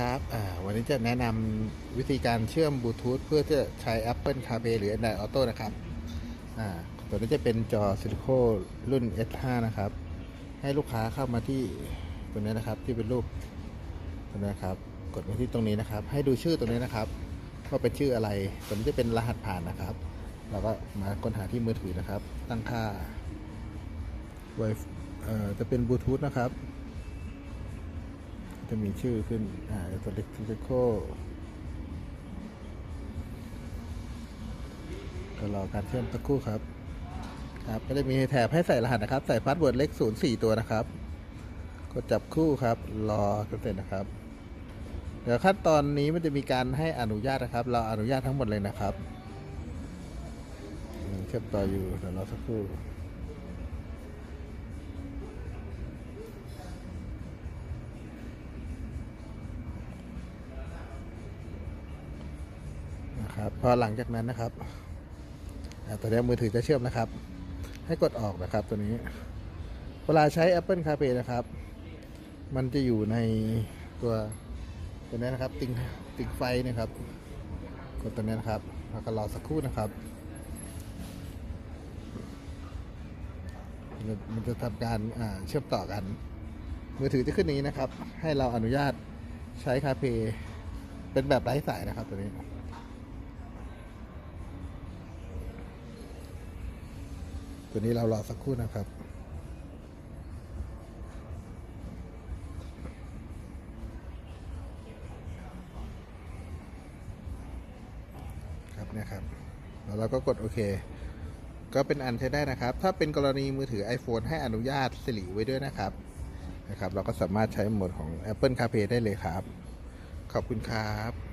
ครับวันนี้จะแนะนำวิธีการเชื่อมบลูทูธเพื่อจะใช้ Apple CarPlay หรือ Android Auto นะครับตัวนี้จะเป็นจอซิลิโคนรุ่น S5 นะครับ ให้ลูกค้าเข้ามาที่ตัวนี้นะครับ ที่เป็นรูปตัวนี้นะครับ กดมาที่ตรงนี้นะครับ ให้ดูชื่อตรงนี้นะครับว่าเป็นชื่ออะไรตัวนี้จะเป็นรหัสผ่านนะครับ เราก็มาค้นหาที่มือถือนะครับ ตั้งค่าไวเอ่อจะเป็นบลูทูธนะครับ จะมีชื่อขึ้น อ่าตัวเล็กตัวเล็กโคก็รอการเชื่อมตะคู่ครับ ครับก็จะมีแถบให้ใส่รหัสนะครับ ใส่พาสเวิร์ดเล็ก0 4ตัวนะครับ กดจับคู่ครับ รอจนเสร็จนะครับ เดี๋ยวขั้นตอนนี้มันจะมีการให้อนุญาตนะครับ เราอนุญาตทั้งหมดเลยนะครับเชื่อมต่ออยู่เดี๋ยวรอสักครู่ ครับพอหลังจากนั้นนะครับตัวนี้มือถือจะเชื่อมนะครับ ให้กดออกนะครับตัวนี้ เวลาใช้ Apple CarPlay นะครับ มันจะอยู่ในตัวตัวนี้นะครับ ติงติงไฟนะครับ กดตัวนี้นะครับแล้วก็รอสักครู่นะครับมันจะทำการเชื่อมต่อกัน มือถือจะขึ้นนี้นะครับ ให้เราอนุญาตใช้ CarPlay เป็นแบบไร้สายนะครับตัวนี้ ตัวนี้เรารอสักครู่นะครับ ครับเนี่ยครับ แล้วเราก็กดโอเค ก็เป็นอันใช้ได้นะครับ ถ้าเป็นกรณีมือถือ iPhone ให้อนุญาตสิริไว้ด้วยนะครับนะครับ เราก็สามารถใช้โหมดของ Apple CarPlay ได้เลยครับ ขอบคุณครับ